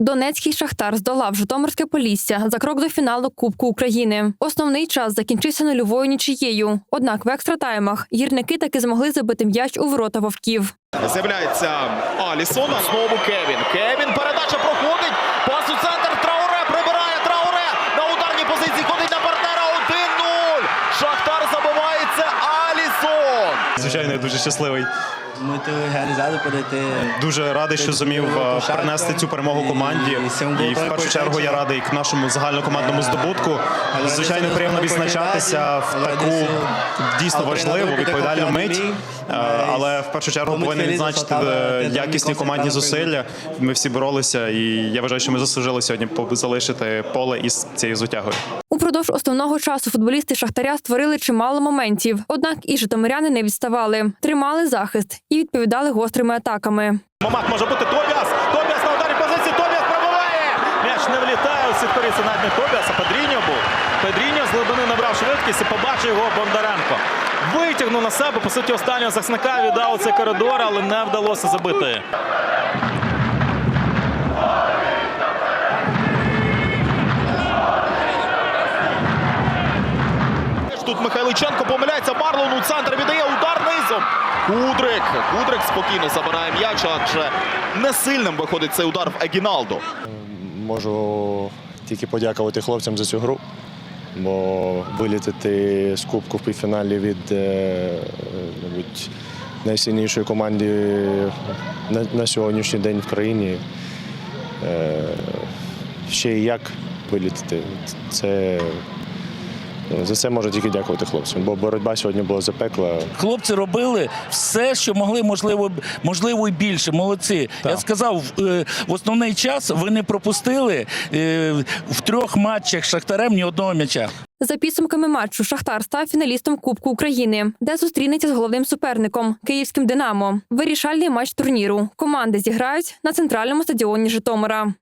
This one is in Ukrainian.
Донецький шахтар здолав Житомирське Полісся за крок до фіналу Кубку України. Основний час закінчився нульовою нічиєю. Однак в екстратаймах гірники таки змогли забити м'яч у ворота вовків. З'являється Алісон. Знову Кевін. Кевін. Передача проходить. Пас у центр. Трауре прибирає. Трауре на ударній позиції. Ходить на партнера. 1-0. Шахтар забивається. Алісон. Звичайно, я дуже щасливий. Muito realizado por ter Дуже радий, що зумів е, принести цю перемогу команді. І в першу чергу я радий к нашому загальнокомандному здобутку. Звичайно, приємно відзначатися в таку дійсно важливу відповідальну мить. Е, Але в першу чергу повинен відзначити е, якісні командні зусилля. Ми всі боролися, і я вважаю, що ми заслужили сьогодні залишити поле із цією зутягою. Упродовж основного часу футболісти Шахтаря створили чимало моментів. Однак і житомиряни не відставали, тримали захист і відповідали гострими атаками. Момент може бути Тобіас. Тобіас на ударній позиції. Тобіас пробиває. М'яч не влітає у сіткорі. Це навіть Тобіас, а Педріньо був. Педріньо з глибини набрав швидкість і побачив його Бондаренко. Витягнув на себе, по суті, останнього захисника віддав цей коридор, але не вдалося забити. Тут Михайличенко помиляється. Марлон у центр віддає удар низом. Кудрик. Кудрик спокійно забирає м'яч, адже не сильним виходить цей удар в Егіналдо. Можу тільки подякувати хлопцям за цю гру, бо вилітити з кубку в півфіналі від е, мабуть, найсильнішої команди на, на сьогоднішній день в країні. Е, ще й як вилітити. Це, за це можу тільки дякувати хлопцям, бо боротьба сьогодні була запекла. Хлопці робили все, що могли, можливо, можливо, і більше. Молодці. Я сказав, е, в основний час ви не пропустили е, в трьох матчах з Шахтарем ні одного м'яча. За підсумками матчу Шахтар став фіналістом Кубку України, де зустрінеться з головним суперником Київським Динамо. Вирішальний матч турніру. Команди зіграють на центральному стадіоні Житомира.